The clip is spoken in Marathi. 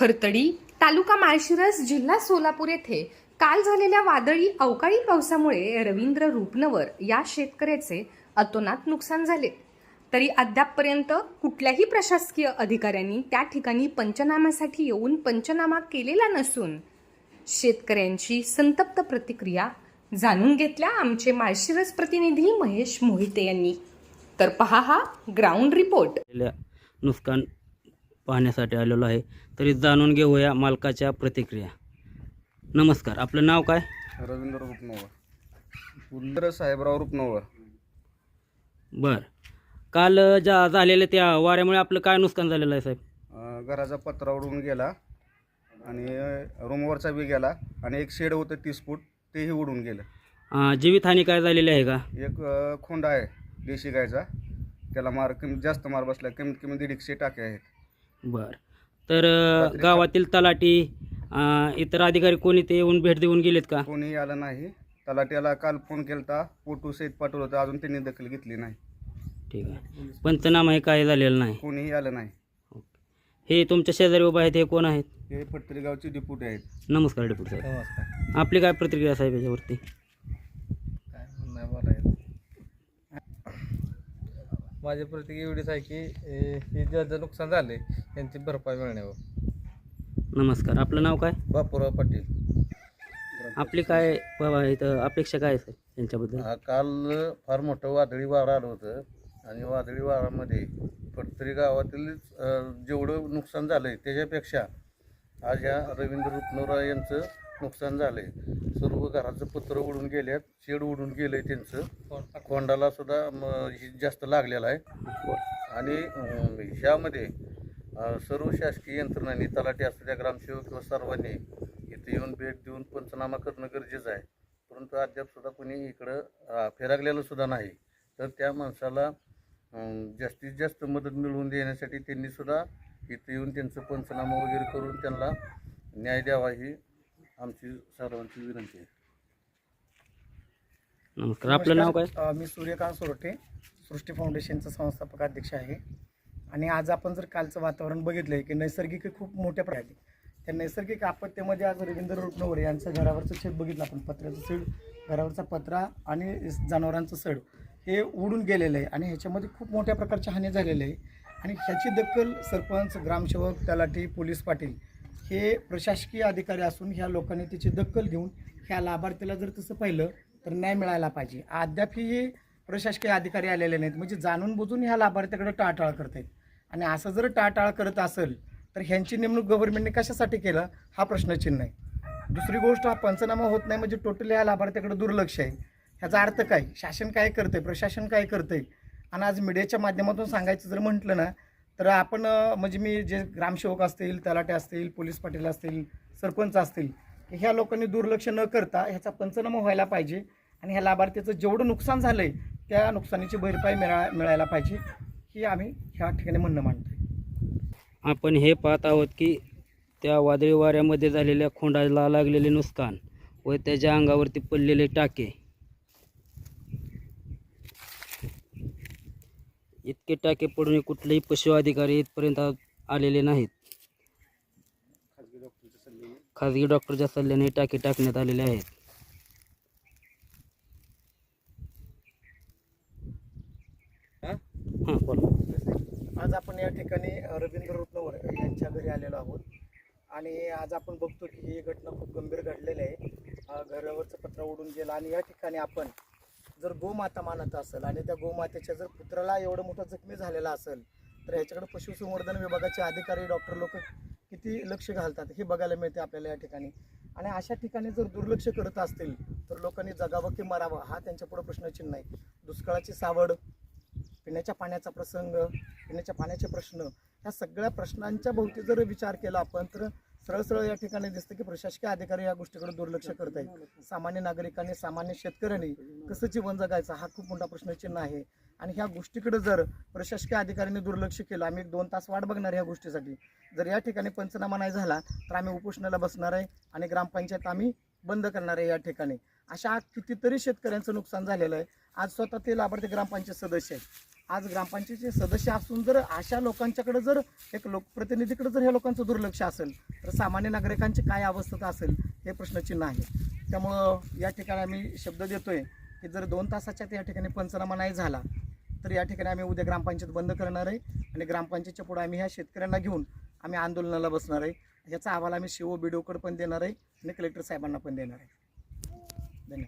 फरतडी तालुका माळशिरस जिल्हा सोलापूर येथे काल झालेल्या वादळी अवकाळी पावसामुळे रवींद्र रूपनवर या शेतकऱ्याचे अतोनात नुकसान झाले. तरी अद्यापपर्यंत कुठल्याही प्रशासकीय अधिकाऱ्यांनी त्या ठिकाणी पंचनाम्यासाठी येऊन पंचनामा केलेला नसून शेतकऱ्यांची संतप्त प्रतिक्रिया जाणून घेतल्या आमचे माळशिरस प्रतिनिधी महेश मोहिते यांनी. तर पहा हा ग्राउंड रिपोर्ट. नुकसान पाहण्यासाठी आलेलो आहे. तरी जाणून घेऊया मालकाच्या प्रतिक्रिया. नमस्कार आपलं नाव काय? रवींद्र रुपनवर उल्दर साहेबराव रुपनवर बर. काल ज्या झालेल्या त्या वाऱ्यामुळे आपलं काय नुकसान झालेलं आहे साहेब? घराचा पत्रा उडून गेला आणि रूमवरचा बी गेला आणि एक शेड होतं तीस फूट तेही उडून गेलं. जीवितहानी काय झालेली आहे का? एक खोंड आहे देशी गायचा. त्याला मार कमी जास्त मार बसला कमीत कमी दीडशे टाके आहेत. बर. तर गावातील तलाठी अ, इतर अधिकारी कोणी ते येऊन भेट देऊन गेलेत का? कोणीही आलं नाही. तलाट्याला काल फोन केलता फोटो सहित पाठवलं होतं अजून त्यांनी दखल घेतली नाही. ठीक आहे. पंचनामा हे काय झालेलं नाही. कोणीही आलं नाही. हे तुमच्या शेजारी उभा आहेत हे कोण आहेत? हे फटतरी गावचे डिप्युटी आहेत. नमस्कार डेप्युटी साहेब. आपली काय प्रतिक्रिया साहेब याच्यावरती काय म्हणणं बरं आहे माझी प्रतिक्रिया एवढीच आहे की ए, हे ज्याचं नुकसान झाले त्यांची भरपाई मिळण्यावर. नमस्कार. आपलं नाव काय? बापूराव पाटील. आपली काय प- इथं अपेक्षा काय आहे साहेब यांच्याबद्दल? हा काल फार मोठं वादळी वारा आलं होतं. आणि वादळी वारामध्ये फडतरी गावातील अं, जेवढं नुकसान झालं आहे त्याच्यापेक्षा आज या रवींद्र रुपनोरा यांचं नुकसान झालं आहे सर्व घराचं पत्र उडून गेल्यात शेड उडून गेलं आहे त्यांचं कोंडाला सुद्धा जास्त लागलेलं आहे. आणि ह्यामध्ये सर्व शासकीय यंत्रणांनी तलाठी असू द्या ग्रामसेवक किंवा सर्वांनी इथे येऊन भेट देऊन पंचनामा करणं गरजेचं आहे. परंतु अद्याप सुद्धा कोणी इकडं फिरागलेलं सुद्धा नाही. तर त्या माणसाला जास्तीत जास्त मदत मिळवून देण्यासाठी त्यांनी सुद्धा इथे येऊन त्यांचं पंचनामा वगैरे करून त्यांना न्याय द्यावा ही आमची सर्वांची विनंती आहे. नमस्कार. आपलं नाव काय? अ, मी सूर्यकांत सोरटे सृष्टी फाउंडेशनचा संस्थापक अध्यक्ष आहे. आणि आज आपण जर कालचं वातावरण बघितलं आहे की नैसर्गिक खूप मोठ्या प्रकारे त्या नैसर्गिक आपत्तीमध्ये आज रवींद्र रुपनवर यांचं घरावरचं छत बघितलं आपण. पत्र्याचं सड घरावरचा पत्रा आणि जनावरांचं सड हे उडून गेलेलं आहे. आणि ह्याच्यामध्ये खूप मोठ्या प्रकारची हानी झालेली आहे. आणि ह्याची दखल सरपंच ग्रामसेवक तलाठी पोलीस पाटील हे प्रशासकीय अधिकारी असून ह्या लोकांनी त्याची दखल घेऊन ह्या लाभार्थीला जर तसं पाहिलं तर न्याय मिळायला पाहिजे. अद्यापही प्रशासकीय अधिकारी आलेले नाहीत. म्हणजे जाणून बुजून ह्या लाभार्थ्याकडे टाळटाळ करत आहेत आणि असं जर टाळटाळ करत असेल तर ह्यांची नेमणूक गव्हर्नमेंटने कशासाठी केलं? हा प्रश्नचिन्ह आहे. दुसरी गोष्ट हा पंचनामा होत नाही म्हणजे टोटली या लाभार्थ्याकडे दुर्लक्ष आहे. ह्याचा अर्थ काय? शासन काय करतंय? प्रशासन काय करतंय? आणि आज मीडियाच्या माध्यमातून सांगायचं जर म्हटलं ना तर आपण म्हणजे मी जे ग्रामसेवक असतील तलाटे असतील पोलीस पाटील असतील सरपंच असतील ह्या लोकांनी दुर्लक्ष न करता ह्याचा पंचनामा व्हायला पाहिजे आणि ह्या लाभार्थीचं जेवढं नुकसान झालं आहे त्या नुकसानीची भरपाई मिळा मिळायला पाहिजे ही आम्ही ह्या ठिकाणी म्हणणं मांडतो आपण हे पाहत आहोत की त्या वादळी वाऱ्यामध्ये झालेल्या खोंडाला लागलेले नुकसान व त्याच्या अंगावरती पडलेले टाके इतके टाके पडून कुठलेही पशु अधिकारी इथपर्यंत आलेले नाहीत. खाजगी डॉक्टरच्या सल्ल्याने टाके टाकण्यात आलेले आहेत. हां? बोला. आज आपण या ठिकाणी रवींद्र रुपनवर यांच्या घरी आलेलो आहोत. आणि आज आपण बघतो की ही घटना खूप गंभीर घडलेली आहे. घरावरचं पत्र उडून गेलं आणि या ठिकाणी आपण जर गोमाता मानत असेल आणि त्या गोमातेच्या जर पुत्राला एवढं मोठं जखमी झालेला असेल तर याच्याकडे पशुसंवर्धन विभागाचे अधिकारी डॉक्टर लोक किती लक्ष घालतात हे बघायला मिळते आपल्याला या ठिकाणी. आणि अशा ठिकाणी जर दुर्लक्ष करत असतील तर लोकांनी जगावं की मरावं हा त्यांच्यापुढं प्रश्नचिन्ह आहे दुष्काळाची सावड पिण्याच्या पाण्याचा प्रसंग पिण्याच्या पाण्याचे प्रश्न ह्या सगळ्या प्रश्नांच्या भोवती जर विचार केला आपण तर सरळ सरळ या ठिकाणी दिसतं की प्रशासकीय अधिकारी या गोष्टीकडे दुर्लक्ष करत आहेत. सामान्य नागरिकांनी सामान्य शेतकऱ्यांनी कसं जीवन जगायचं हा खूप मोठा प्रश्नचिन्ह आहे. आणि ह्या गोष्टीकडे जर प्रशासकीय अधिकाऱ्यांनी दुर्लक्ष केलं आम्ही एक दोन तास वाट बघणार ह्या गोष्टीसाठी. जर या ठिकाणी पंचनामा नाही झाला तर आम्ही उपोषणाला बसणार आहे आणि ग्रामपंचायत आम्ही बंद करणार आहे या ठिकाणी. अशा कितीतरी शेतकऱ्यांचं नुकसान झालेलं आहे. आज स्वतः ते लाभार्थी ग्रामपंचायत सदस्य आहेत. आज ग्रामपंचायतीचे सदस्य असून जर अशा लोकांच्याकडे जर एक लोकप्रतिनिधीकडे जर ह्या लोकांचं दुर्लक्ष असेल तर सामान्य नागरिकांची काय अवस्था असेल हे प्रश्नचिन्ह आहे. त्यामुळं या ठिकाणी आम्ही शब्द देतोय की जर दोन तासाच्यात या ठिकाणी पंचनामा नाही झाला तर या ठिकाणी आम्ही उद्या ग्रामपंचायत बंद करणार आहे आणि ग्रामपंचायतच्या पुढे आम्ही ह्या शेतकऱ्यांना घेऊन आम्ही आंदोलनाला बसणार आहे. याचा अहवाल आम्ही शिव बीडोकडे पण देणार आहे आणि कलेक्टर साहेबांना पण देणार आहे.